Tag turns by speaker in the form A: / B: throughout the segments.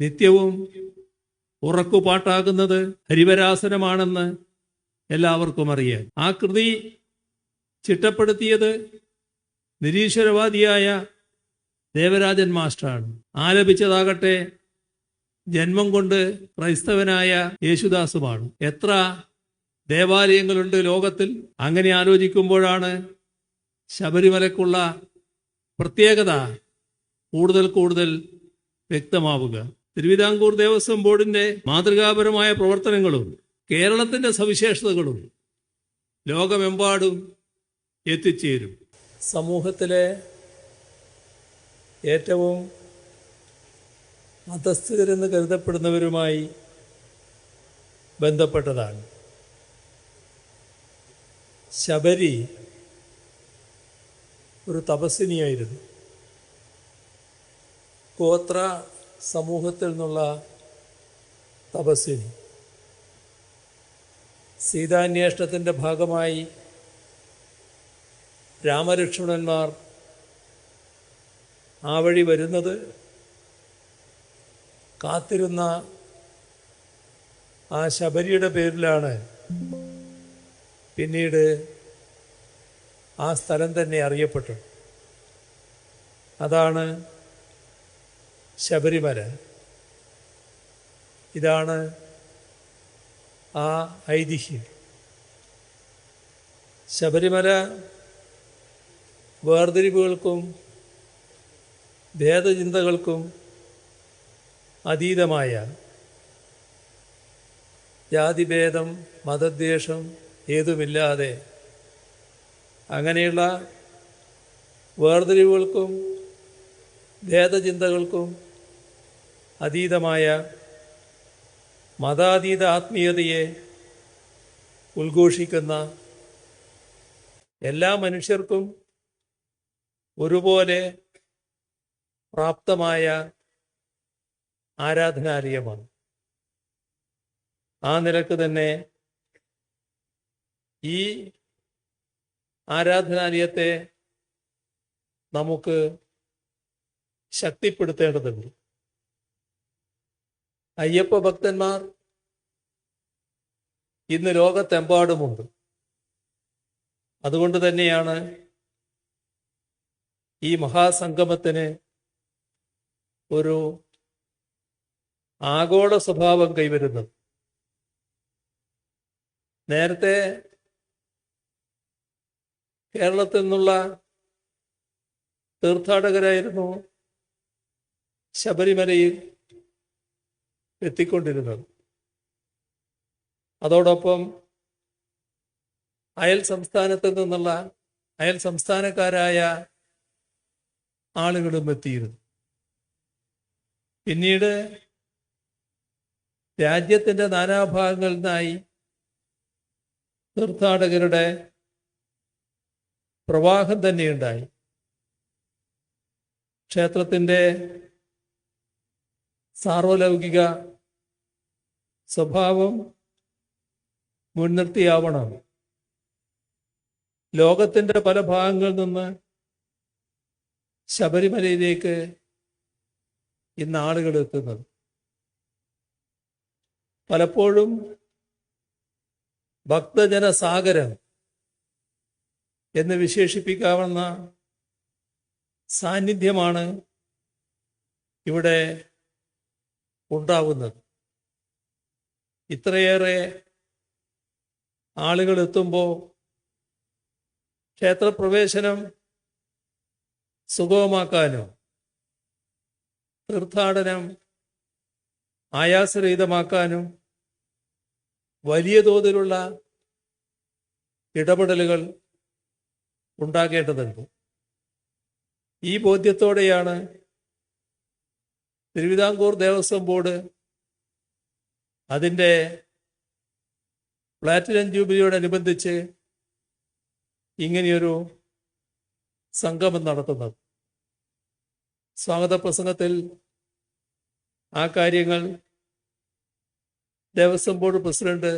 A: നിത്യവും ഉറക്കുപാട്ടാകുന്നത് ഹരിവരാസനമാണെന്ന് എല്ലാവർക്കും അറിയാം ആ കൃതി ചിട്ടപ്പെടുത്തിയത് നിരീശ്വരവാദിയായ ദേവരാജൻ മാസ്റ്ററാണ്. ആലപിച്ചതാകട്ടെ ജന്മം കൊണ്ട് ക്രൈസ്തവനായ യേശുദാസുമാണ്. എത്ര ദേവാലയങ്ങളുണ്ട് ലോകത്തിൽ. അങ്ങനെ ആലോചിക്കുമ്പോഴാണ് ശബരിമലക്കുള്ള പ്രത്യേകത കൂടുതൽ കൂടുതൽ വ്യക്തമാവുക. തിരുവിതാംകൂർ ദേവസ്വം ബോർഡിന്റെ മാതൃകാപരമായ പ്രവർത്തനങ്ങളും കേരളത്തിന്റെ സവിശേഷതകളും ലോകമെമ്പാടും എത്തിച്ചേരും. സമൂഹത്തിലെ ഏറ്റവും മതസ്ഥിതരെന്ന് കരുതപ്പെടുന്നവരുമായി ബന്ധപ്പെട്ടതാണ്. ശബരി ഒരു തപസ്വിനിയായിരുന്നു ഗോത്ര സമൂഹത്തിൽ നിന്നുള്ള തപസ്വിനി സീതാന്വേഷണത്തിന്റെ ഭാഗമായി രാമലക്ഷ്മണന്മാർ ആ വഴി വരുന്നത് കാത്തിരുന്ന ആ ശബരിയുടെ പേരിലാണ്. പിന്നീട് ആ സ്ഥലം തന്നെ അറിയപ്പെട്ടത്. അതാണ് ശബരിമല. ഇതാണ് ആ ഐതിഹ്യം. ശബരിമല വേർതിരിവുകൾക്കും ഭേദചിന്തകൾക്കും അതീതമായ ജാതിഭേദം മതദ്വേഷം ഏതുമില്ലാതെ അങ്ങനെയുള്ള വേർതിരിവുകൾക്കും ഭേദചിന്തകൾക്കും അതീതമായ മതാതീത ആത്മീയതയെ ഉദ്ഘോഷിക്കുന്ന എല്ലാ മനുഷ്യർക്കും ഒരുപോലെ പ്രാപ്തമായ ആരാധനാലയമാണ്. ആ നിലയ്ക്ക് തന്നെ ഈ ആരാധനാലയത്തെ നമുക്ക് ശക്തിപ്പെടുത്തേണ്ടതുണ്ട്. അയ്യപ്പ ഭക്തന്മാർ ഇന്ന് ലോകത്തെമ്പാടുമുണ്ട്. അതുകൊണ്ട് തന്നെയാണ് ഈ മഹാസംഗമത്തിന് ഒരു ആഗോള സ്വഭാവം കൈവരുന്നത്. നേരത്തെ കേരളത്തിൽ നിന്നുള്ള തീർത്ഥാടകരായിരുന്നു ശബരിമലയിൽ എത്തിക്കൊണ്ടിരുന്നത്. അതോടൊപ്പം അയൽ സംസ്ഥാനത്ത് നിന്നുള്ള അയൽ സംസ്ഥാനക്കാരായ ആളുകളും എത്തിയിരുന്നു. പിന്നീട് രാജ്യത്തിന്റെ നാനാഭാഗങ്ങളിൽ നിന്നായി തീർത്ഥാടകരുടെ പ്രവാഹം തന്നെയുണ്ടായി ക്ഷേത്രത്തിന്റെ സാർവലൗകിക സ്വഭാവം മുൻനിർത്തിയാവണം. ലോകത്തിന്റെ പല ഭാഗങ്ങളിൽ നിന്ന് ശബരിമലയിലേക്ക് ഇന്ന് ആളുകൾ എത്തുന്നത്. പലപ്പോഴും ഭക്തജനസാഗരം എന്ന് വിശേഷിപ്പിക്കാവുന്ന സാന്നിധ്യമാണ് ഇവിടെ ഉണ്ടാവുന്നത്. ഇത്രയേറെ ആളുകൾ എത്തുമ്പോൾ ക്ഷേത്രപ്രവേശനം സുഗമമാക്കാനോ തീർത്ഥാടനം ആയാസരഹിതമാക്കാനും വലിയ തോതിലുള്ള ഇടപെടലുകൾ ഉണ്ടാകേണ്ടതുണ്ട്. ഈ ബോധ്യത്തോടെയാണ് തിരുവിതാംകൂർ ദേവസ്വം ബോർഡ് അതിന്റെ പ്ലാറ്റിനം ജൂബിലിയോടനുബന്ധിച്ച് ഇങ്ങനെയൊരു സംഗമം നടത്തുന്നത്. സ്വാഗത പ്രസംഗത്തിൽ ആ കാര്യങ്ങൾ ദേവസ്വം ബോർഡ് പ്രസിഡന്റ്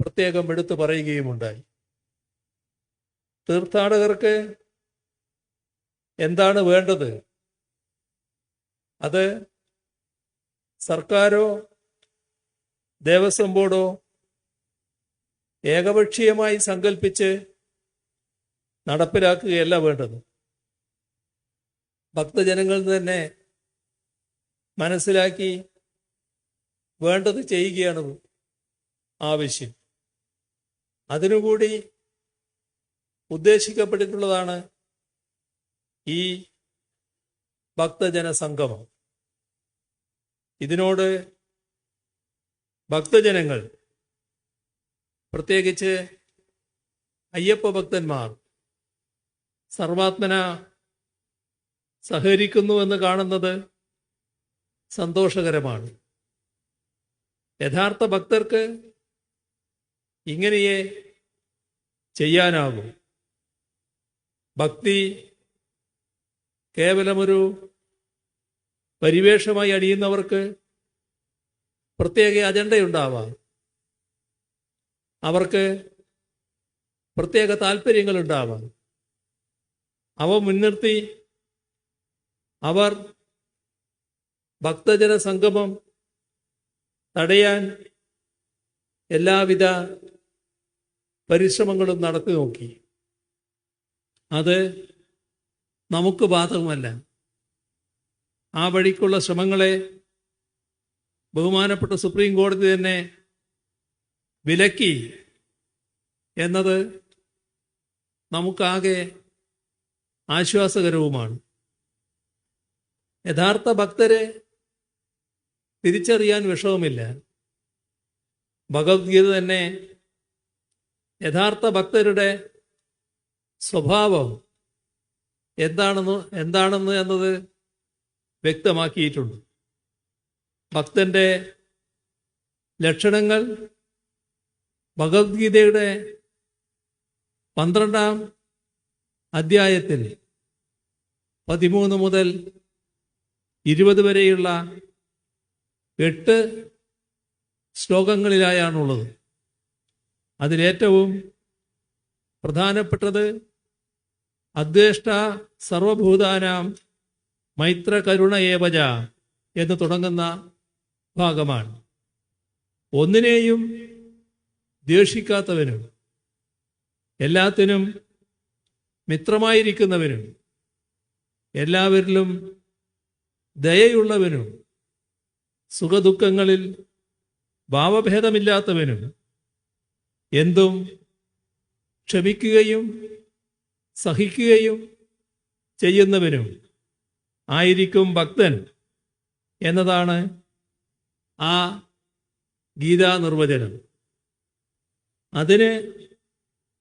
A: പ്രത്യേകം എടുത്തു പറയുകയുമുണ്ടായി. തീർത്ഥാടകർക്ക് എന്താണ് വേണ്ടത്? അത് സർക്കാരോ ദേവസ്വം ബോർഡോ ഏകപക്ഷീയമായി സങ്കല്പിച്ച് നടപ്പിലാക്കുകയല്ല വേണ്ടത്. ഭക്തജനങ്ങൾ തന്നെ മനസ്സിലാക്കി വേണ്ടത് ചെയ്യുകയാണ് ആവശ്യം. അതിനുകൂടി ഉദ്ദേശിക്കപ്പെട്ടിട്ടുള്ളതാണ് ഈ ഭക്തജന സംഗമം ഇതിനോട് ഭക്തജനങ്ങൾ പ്രത്യേകിച്ച് അയ്യപ്പ ഭക്തന്മാർ സർവാത്മന സഹകരിക്കുന്നുവെന്ന് കാണുന്നത് സന്തോഷകരമാണ്. യഥാർത്ഥ ഭക്തർക്ക് ഇങ്ങനെയേ ചെയ്യാനാകും. ഭക്തി കേവലമൊരു പരിവേഷമായി അണിയുന്നവർക്ക് പ്രത്യേക അജണ്ടയുണ്ടാവാം. അവർക്ക് പ്രത്യേക താല്പര്യങ്ങളുണ്ടാവാം അവ മുൻനിർത്തി അവർ ഭക്തജന സംഗമം തടയാൻ എല്ലാവിധ പരിശ്രമങ്ങളും നടത്തി നോക്കി. അത് നമുക്ക് ബാധകമല്ല. ആ വഴിക്കുള്ള ശ്രമങ്ങളെ ബഹുമാനപ്പെട്ട സുപ്രീം കോടതി തന്നെ വിലക്കി എന്നത് നമുക്കാകെ ആശ്വാസകരവുമാണ്. യഥാർത്ഥ ഭക്തരെ തിരിച്ചറിയാൻ വിഷമമില്ല. ഭഗവത്ഗീത തന്നെ യഥാർത്ഥ ഭക്തരുടെ സ്വഭാവം എന്താണെന്ന് എന്താണെന്ന് എന്നത് വ്യക്തമാക്കിയിട്ടുണ്ട്. ഭക്തന്റെ ലക്ഷണങ്ങൾ ഭഗവത്ഗീതയുടെ പന്ത്രണ്ടാം അധ്യായത്തിൽ പതിമൂന്ന് മുതൽ ഇരുപത് വരെയുള്ള എട്ട് ശ്ലോകങ്ങളിലായാണുള്ളത്. അതിലേറ്റവും പ്രധാനപ്പെട്ടത് അദ്വേഷ്ട സർവഭൂതാനാം മൈത്ര കരുണ ഏവജ എന്ന് തുടങ്ങുന്ന ഭാഗമാണ്. ഒന്നിനെയും ദേഷിക്കാത്തവനും എല്ലാത്തിനും മിത്രമായിരിക്കുന്നവനും എല്ലാവരിലും ദയയുള്ളവനും സുഖദുഃഖങ്ങളിൽ ഭാവഭേദമില്ലാത്തവനും എന്തും ക്ഷമിക്കുകയും സഹിക്കുകയും ചെയ്യുന്നവനും ആയിരിക്കും ഭക്തൻ എന്നതാണ് ആ ഗീതാ നിർവചനം അതിന്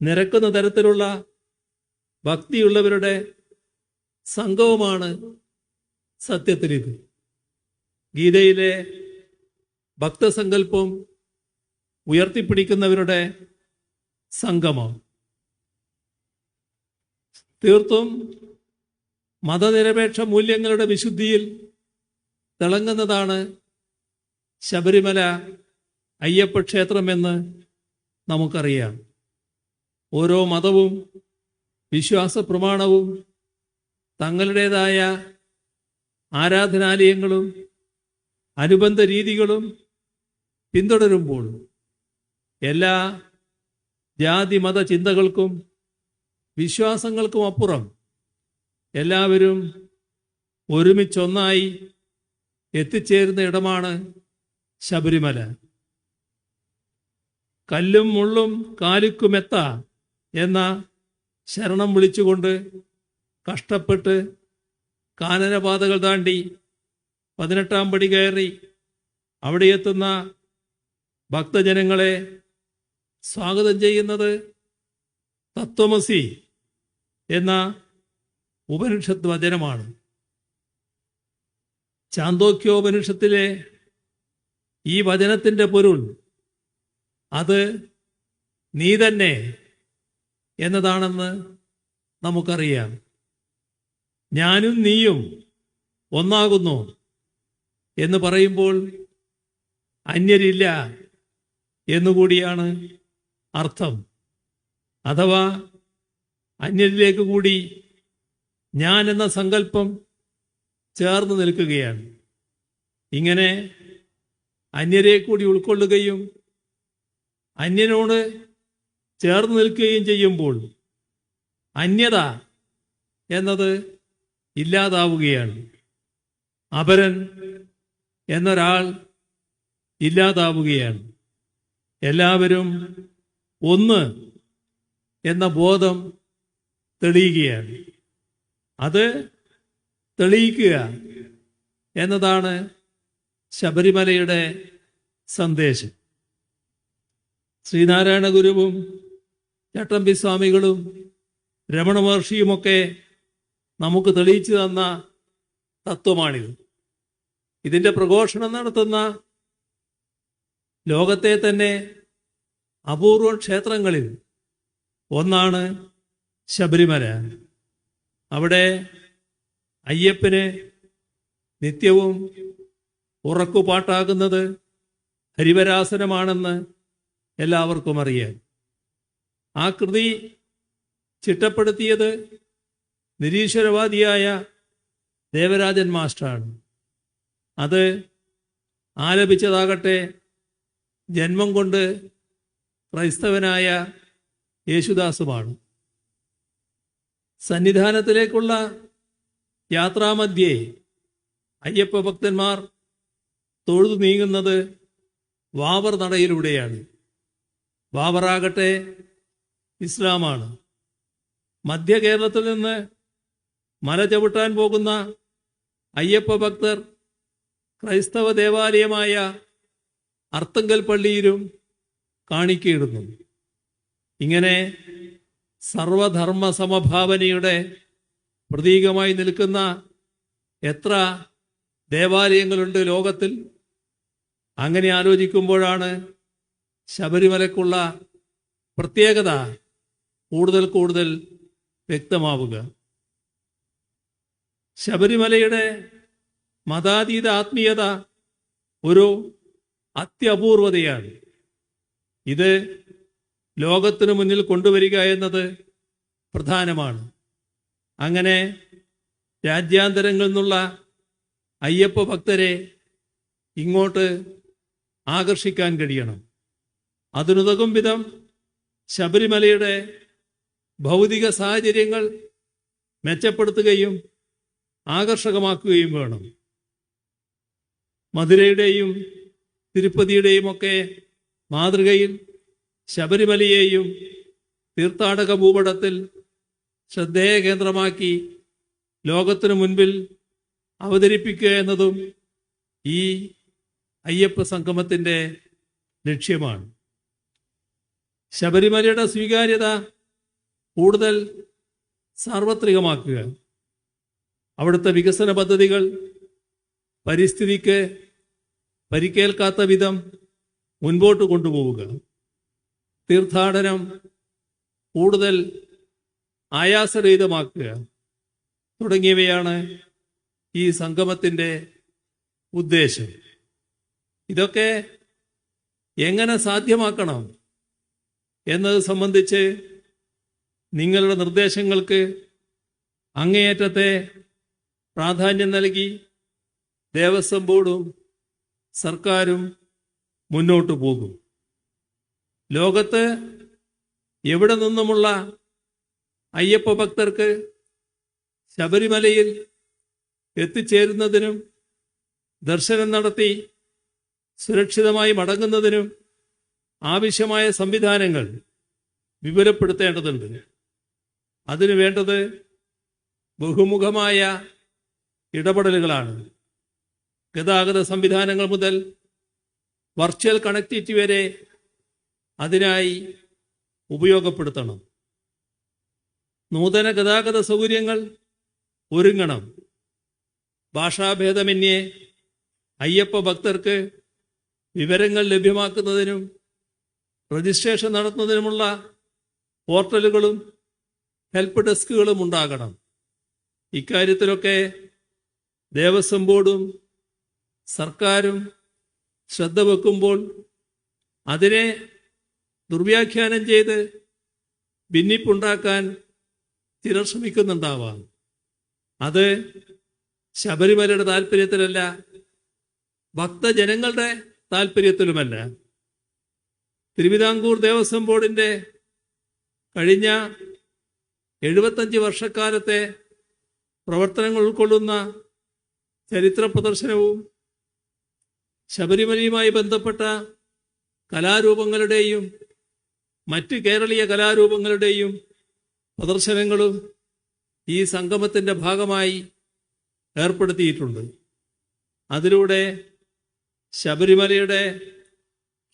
A: നിരക്കുന്ന തരത്തിലുള്ള ഭക്തിയുള്ളവരുടെ സംഘവുമാണ് സത്യത്തിൽ ഇത് ഗീതയിലെ ഭക്തസങ്കല്പം ഉയർത്തിപ്പിടിക്കുന്നവരുടെ സംഗമം തീർത്തും മതനിരപേക്ഷ മൂല്യങ്ങളുടെ വിശുദ്ധിയിൽ തിളങ്ങുന്നതാണ് ശബരിമല അയ്യപ്പ ക്ഷേത്രമെന്ന് നമുക്കറിയാം. ഓരോ മതവും വിശ്വാസ പ്രമാണവും തങ്ങളുടേതായ ആരാധനാലയങ്ങളും അനുബന്ധ രീതികളും പിന്തുടരുമ്പോൾ എല്ലാ ജാതി മത ചിന്തകൾക്കും വിശ്വാസങ്ങൾക്കും അപ്പുറം എല്ലാവരും ഒരുമിച്ചൊന്നായി എത്തിച്ചേരുന്ന ഇടമാണ് ശബരിമല. കല്ലും മുള്ളും കാലിക്കുമെത്ത എന്ന ശരണം വിളിച്ചുകൊണ്ട് കഷ്ടപ്പെട്ട് കാനനപാതകൾ താണ്ടി പതിനെട്ടാം പടി കയറി അവിടെ എത്തുന്ന ഭക്തജനങ്ങളെ സ്വാഗതം ചെയ്യുന്നത് തത്വമസി എന്ന ഉപനിഷത്ത് വചനമാണ് ചാന്തോക്യോപനിഷത്തിലെ ഈ വചനത്തിന്റെ പൊരുൾ അത് നീ തന്നെ എന്നതാണെന്ന് നമുക്കറിയാം. ഞാനും നീയും ഒന്നാകുന്നു എന്ന് പറയുമ്പോൾ അന്യരില്ല എന്നുകൂടിയാണ് അർത്ഥം. അഥവാ അന്യരിലേക്ക് കൂടി ഞാൻ എന്ന സങ്കല്പം ചേർന്ന് നിൽക്കുകയാണ്. ഇങ്ങനെ അന്യരെ കൂടി ഉൾക്കൊള്ളുകയും അന്യനോട് ചേർന്ന് നിൽക്കുകയും ചെയ്യുമ്പോൾ അന്യത എന്നത് ഇല്ലാതാവുകയാണ്. അപരൻ എന്നൊരാൾ ഇല്ലാതാവുകയാണ്. എല്ലാവരും ഒന്ന് എന്ന ബോധം തെളിയുകയാണ്. അത് തെളിയിക്കുക എന്നതാണ് ശബരിമലയുടെ സന്ദേശം. ശ്രീനാരായണ ഗുരുവും ചട്ടമ്പി സ്വാമികളും രമണ മഹർഷിയുമൊക്കെ നമുക്ക് തെളിയിച്ചു തന്ന തത്വമാണിത്. ഇതിന്റെ പ്രഘോഷണം നടത്തുന്ന ലോകത്തെ തന്നെ അപൂർവ ക്ഷേത്രങ്ങളിൽ ഒന്നാണ് ശബരിമല. അവിടെ അയ്യപ്പനെ നിത്യവും ഉറക്കുപാട്ടാകുന്നത് ഹരിവരാസനമാണെന്ന് എല്ലാവർക്കും അറിയാം ആ കൃതി ചിട്ടപ്പെടുത്തിയത് നിരീശ്വരവാദിയായ ദേവരാജൻ മാസ്റ്ററാണ്. അത് ആലപിച്ചതാകട്ടെ ജന്മം കൊണ്ട് ക്രൈസ്തവനായ യേശുദാസുമാണ്. സന്നിധാനത്തിലേക്കുള്ള യാത്രാമധ്യേ അയ്യപ്പ ഭക്തന്മാർ തൊഴുതു നീങ്ങുന്നത് വാവർ നടയിലൂടെയാണ്. വാവറാകട്ടെ ഇസ്ലാമാണ്. മധ്യ കേരളത്തിൽ നിന്ന് മല ചവിട്ടാൻ പോകുന്ന അയ്യപ്പ ഭക്തർ ക്രൈസ്തവ ദേവാലയമായ അർത്തങ്കൽ പള്ളിയിലും കാണിക്കയിടുന്നു. ഇങ്ങനെ സർവധർമ്മ സമഭാവനയുടെ പ്രതീകമായി നിൽക്കുന്ന എത്ര ദേവാലയങ്ങളുണ്ട് ലോകത്തിൽ? അങ്ങനെ ആലോചിക്കുമ്പോഴാണ് ശബരിമലക്കുള്ള പ്രത്യേകത കൂടുതൽ കൂടുതൽ വ്യക്തമാവുക. ശബരിമലയുടെ മതാതീത ആത്മീയത ഒരു അത്യപൂർവതയാണ്. ഇത് ലോകത്തിനു മുന്നിൽ കൊണ്ടുവരിക എന്നത് പ്രധാനമാണ്. അങ്ങനെ രാജ്യാന്തരങ്ങളിൽ നിന്നുള്ള അയ്യപ്പ ഭക്തരെ ഇങ്ങോട്ട് ആകർഷിക്കാൻ കഴിയണം. അതിനുതകും വിധം ശബരിമലയുടെ ഭൗതിക സാഹചര്യങ്ങൾ മെച്ചപ്പെടുത്തുകയും ആകർഷകമാക്കുകയും വേണം. മധുരയുടെയും തിരുപ്പതിയുടെയും ഒക്കെ മാതൃകയിൽ ശബരിമലയെയും തീർത്ഥാടക ഭൂപടത്തിൽ ശ്രദ്ധേയ കേന്ദ്രമാക്കി ലോകത്തിനു മുൻപിൽ അവതരിപ്പിക്കുക എന്നതും ഈ അയ്യപ്പ സംഗമത്തിന്റെ ലക്ഷ്യമാണ്. ശബരിമലയുടെ സ്വീകാര്യത കൂടുതൽ സാർവത്രികമാക്കുക. അവിടുത്തെ വികസന പദ്ധതികൾ പരിസ്ഥിതിക്ക് പരിക്കേൽക്കാത്ത വിധം മുൻപോട്ട് കൊണ്ടുപോവുക. തീർത്ഥാടനം കൂടുതൽ ആയാസരഹിതമാക്കുക തുടങ്ങിയവയാണ് ഈ സംഗമത്തിന്റെ ഉദ്ദേശം. ഇതൊക്കെ എങ്ങനെ സാധ്യമാക്കണം എന്നത് സംബന്ധിച്ച് നിങ്ങളുടെ നിർദ്ദേശങ്ങൾക്ക് അങ്ങേയറ്റത്തെ പ്രാധാന്യം നൽകി ദേവസ്വം ബോർഡും സർക്കാരും മുന്നോട്ടു പോകും. ലോകത്ത് എവിടെ നിന്നുമുള്ള അയ്യപ്പ ഭക്തർക്ക് ശബരിമലയിൽ എത്തിച്ചേരുന്നതിനും ദർശനം നടത്തി സുരക്ഷിതമായി മടങ്ങുന്നതിനും ആവശ്യമായ സംവിധാനങ്ങൾ വിപുലപ്പെടുത്തേണ്ടതുണ്ട്. അതിനു വേണ്ടത് ബഹുമുഖമായ ഇടപെടലുകളാണ്. ഗതാഗത സംവിധാനങ്ങൾ മുതൽ വർച്വൽ കണക്ടിവിറ്റി വരെ അതിനായി ഉപയോഗപ്പെടുത്തണം. നൂതന ഗതാഗത സൗകര്യങ്ങൾ ഒരുങ്ങണം. ഭാഷാഭേദമന്യേ അയ്യപ്പ ഭക്തർക്ക് വിവരങ്ങൾ ലഭ്യമാക്കുന്നതിനും രജിസ്ട്രേഷൻ നടത്തുന്നതിനുമുള്ള പോർട്ടലുകളും ഹെൽപ്പ് ഡെസ്കുകളും ഉണ്ടാകണം. ഇക്കാര്യത്തിലൊക്കെ ദേവസ്വം ബോർഡും സർക്കാരും ശ്രദ്ധ വെക്കുമ്പോൾ അതിനെ ദുർവ്യാഖ്യാനം ചെയ്ത് ഭിന്നിപ്പുണ്ടാക്കാൻ ചിലർ ശ്രമിക്കുന്നുണ്ടാവാം. അത് ശബരിമലയുടെ താല്പര്യത്തിലല്ല ഭക്തജനങ്ങളുടെ താല്പര്യത്തിലുമല്ല തിരുവിതാംകൂർ ദേവസ്വം ബോർഡിന്റെ കഴിഞ്ഞ എഴുപത്തഞ്ച് വർഷക്കാലത്തെ പ്രവർത്തനങ്ങൾ ഉൾക്കൊള്ളുന്ന ചരിത്ര പ്രദർശനവും ശബരിമലയുമായി ബന്ധപ്പെട്ട കലാരൂപങ്ങളുടെയും മറ്റ് കേരളീയ കലാരൂപങ്ങളുടെയും പ്രദർശനങ്ങളും ഈ സംഗമത്തിന്റെ ഭാഗമായി ഏർപ്പെടുത്തിയിട്ടുണ്ട്. അതിലൂടെ ശബരിമലയുടെ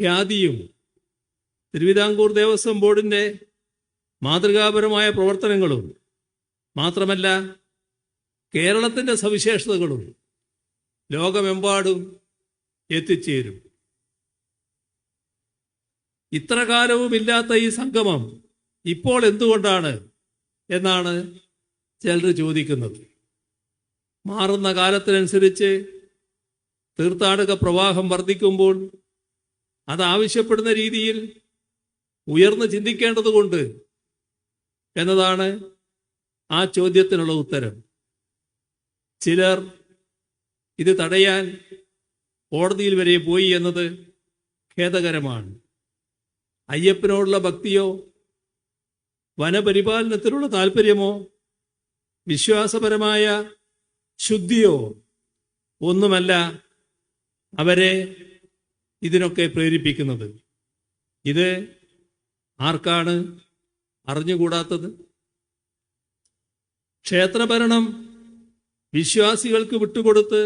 A: ഖ്യാതിയും തിരുവിതാംകൂർ ദേവസ്വം ബോർഡിന്റെ മാതൃകാപരമായ പ്രവർത്തനങ്ങളും മാത്രമല്ല കേരളത്തിന്റെ സവിശേഷതകളും ലോകമെമ്പാടും എത്തിച്ചേരും. ഇത്ര കാലവും ഇല്ലാത്ത ഈ സംഗമം ഇപ്പോൾ എന്തുകൊണ്ടാണ് എന്നാണ് ചിലർ ചോദിക്കുന്നത്. മാറുന്ന കാലത്തിനനുസരിച്ച് തീർത്ഥാടക പ്രവാഹം വർദ്ധിക്കുമ്പോൾ അത് ആവശ്യപ്പെടുന്ന രീതിയിൽ ഉയർന്ന് ചിന്തിക്കേണ്ടതുകൊണ്ട് എന്നതാണ് ആ ചോദ്യത്തിനുള്ള ഉത്തരം. ചിലർ ഇത് തടയാൻ കോടതിയിൽ വരെ പോയി എന്നത് ഖേദകരമാണ്. അയ്യപ്പനോടുള്ള ഭക്തിയോ? വനപരിപാലനത്തിലുള്ള താല്പര്യമോ വിശ്വാസപരമായ ശുദ്ധിയോ? ഒന്നുമല്ല അവരെ ഇതിനൊക്കെ പ്രേരിപ്പിക്കുന്നത്. ഇത് ആർക്കാണ് അറിഞ്ഞുകൂടാത്തത്? ക്ഷേത്രഭരണം വിശ്വാസികൾക്ക് വിട്ടുകൊടുത്ത്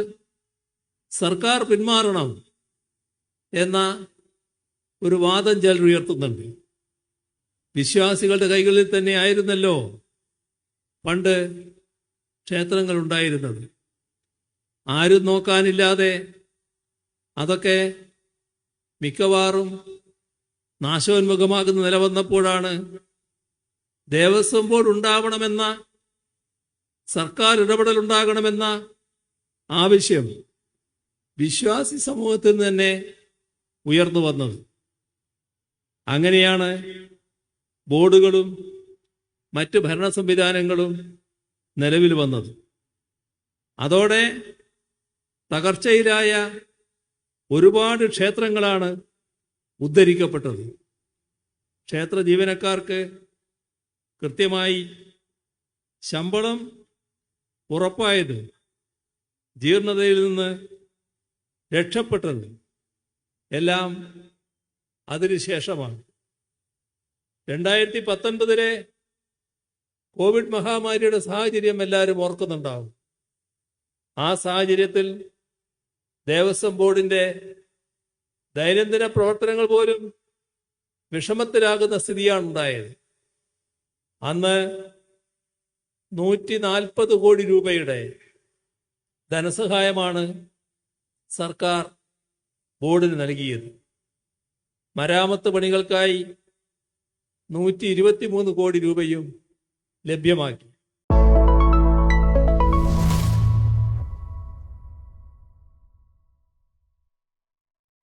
A: സർക്കാർ പിന്മാറണം എന്ന ഒരു വാദം ചിലർ ഉയർത്തുന്നുണ്ട്. വിശ്വാസികളുടെ കൈകളിൽ തന്നെ ആയിരുന്നല്ലോ പണ്ട് ക്ഷേത്രങ്ങൾ ഉണ്ടായിരുന്നത്. ആരും നോക്കാനില്ലാതെ അതൊക്കെ മിക്കവാറും നാശോന്മുഖമാകുന്ന നില വന്നപ്പോഴാണ് ദേവസ്വം ബോർഡ് ഉണ്ടാവണമെന്ന സർക്കാർ ഇടപെടൽ ഉണ്ടാകണമെന്ന ആവശ്യം വിശ്വാസി സമൂഹത്തിൽ നിന്ന് തന്നെ ഉയർന്നു വന്നത്. അങ്ങനെയാണ് ബോർഡുകളും മറ്റ് ഭരണ സംവിധാനങ്ങളും നിലവിൽ വന്നത്. അതോടെ തകർച്ചയിലായ ഒരുപാട് ക്ഷേത്രങ്ങളാണ് ഉദ്ധരിക്കപ്പെട്ടത്. ക്ഷേത്ര ജീവനക്കാർക്ക് കൃത്യമായി ശമ്പളം ഉറപ്പായത് ജീർണതയിൽ നിന്ന് രക്ഷപ്പെട്ടത്. എല്ലാം അതിനുശേഷമാണ് രണ്ടായിരത്തി പത്തൊൻപതിലെ കോവിഡ് മഹാമാരിയുടെ സാഹചര്യം എല്ലാവരും ഓർക്കുന്നുണ്ടാവും. ആ സാഹചര്യത്തിൽ ദേവസ്വം ബോർഡിന്റെ ദൈനംദിന പ്രവർത്തനങ്ങൾ പോലും വിഷമത്തിലാകുന്ന സ്ഥിതിയാണ് ഉണ്ടായത്. അന്ന് നൂറ്റി നാൽപ്പത് കോടി രൂപയുടെ ധനസഹായമാണ് സർക്കാർ ബോർഡിന് നൽകിയത്. മരാമത്ത് പണികൾക്കായി നൂറ്റി ഇരുപത്തിമൂന്ന് കോടി രൂപയും ലഭ്യമാക്കി.